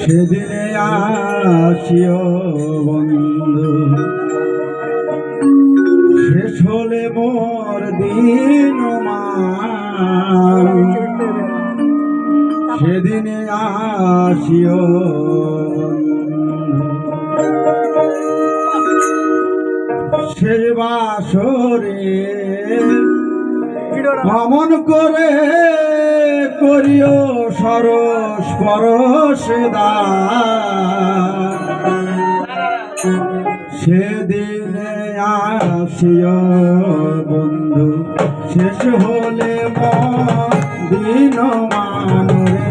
সেদিনে আসিও বন্ধু। শেষ হলে মোর দিন সেদিনে আসিও সে বাসরে ভ্রমণ করে করিও সরস পরশ সেদিনে আসিও বন্ধু, শেষ হলে দিন মানরে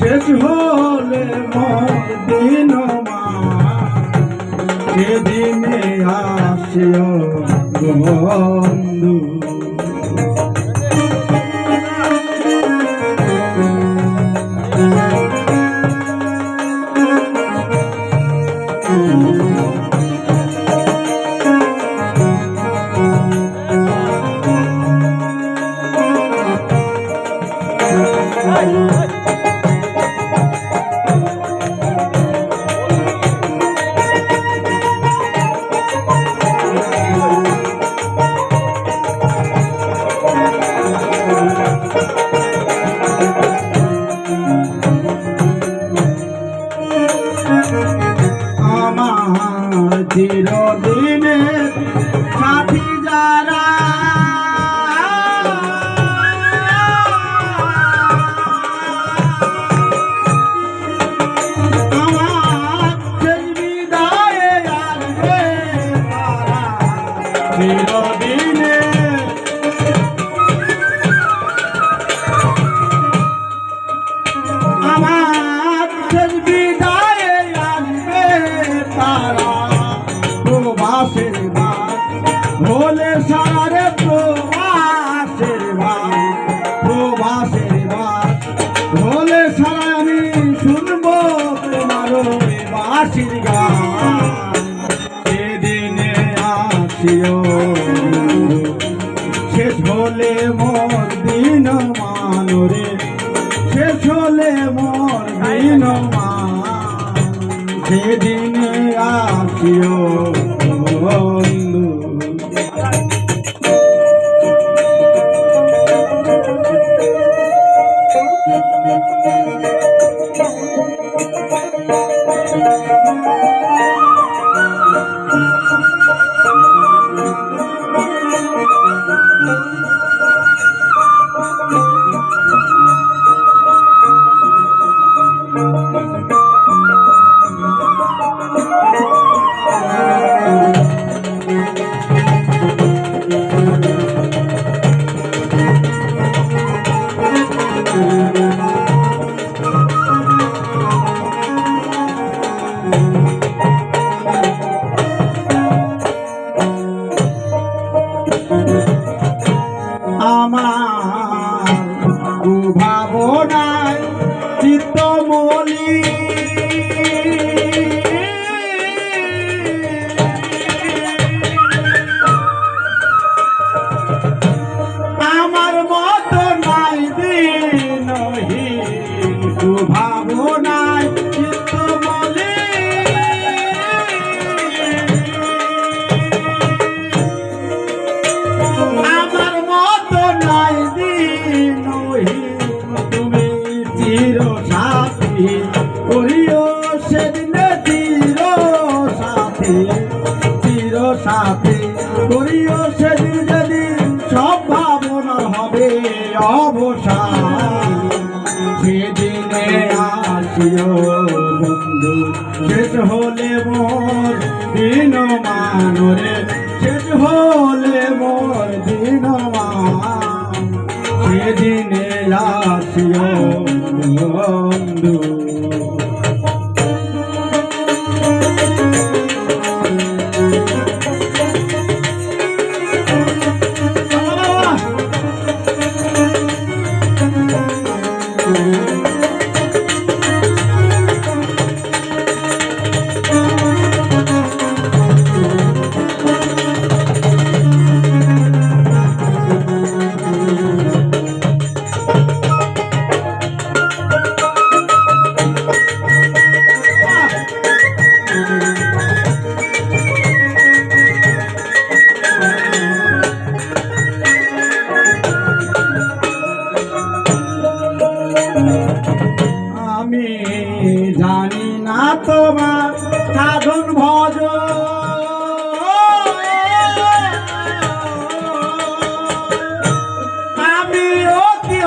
শেষ হলে দিন সেদিনে আসিও বন্ধু। আমার চিরদিনের সাথী যারা শেষ আসবে হলে মোর দিন মানরে শেষ হলে মোর দিন মান সেদিন আসিও সাথী চির সাথী করিও সেদিন যেদিন সব ভাবনার হবে অবসান। সেদিনে আসিও বন্ধু, শেষ হলে মোর দিন মানরে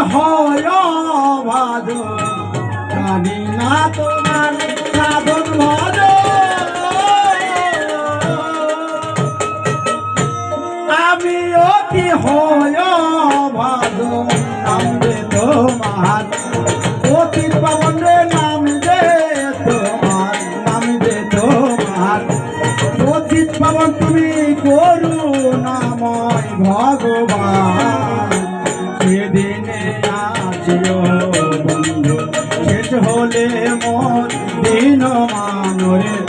হয় ভাজ জানি না তোমার সাধন আমি অতি হয় মোর দিন মানরে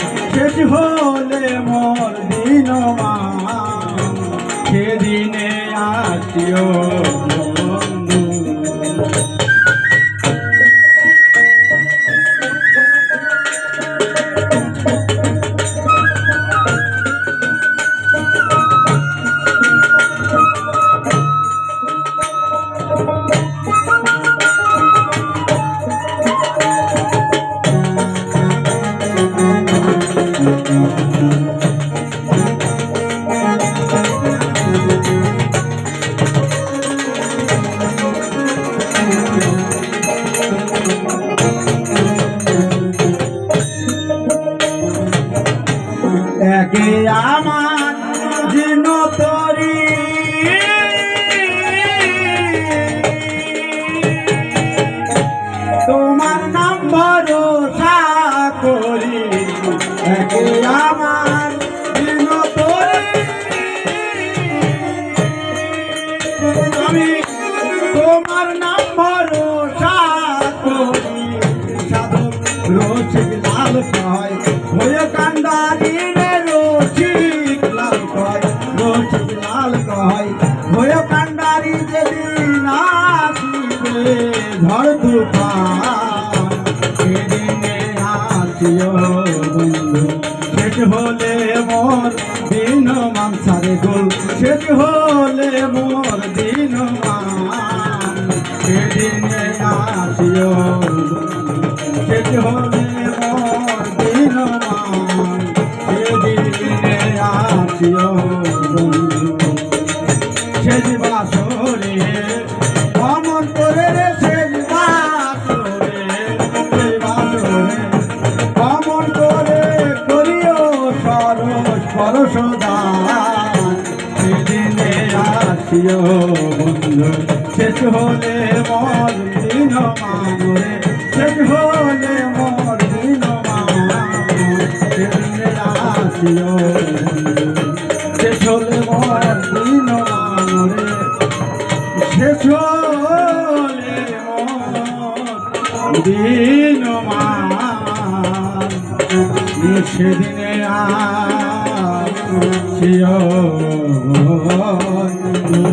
একে আমার দিন তরি শেষ হলে মোর দিন সেদিনে আসিও। শেষ হলে মোর দিন সেদিনে আসিও। সেদিন বাসরে অমন করে রে শেষ হলে মর দিন মানরে শেষ হলে মর দিন বন্ধু শেষ হলে মর দিন মানরে শেষ হলে দিন সেদিনে বন্ধু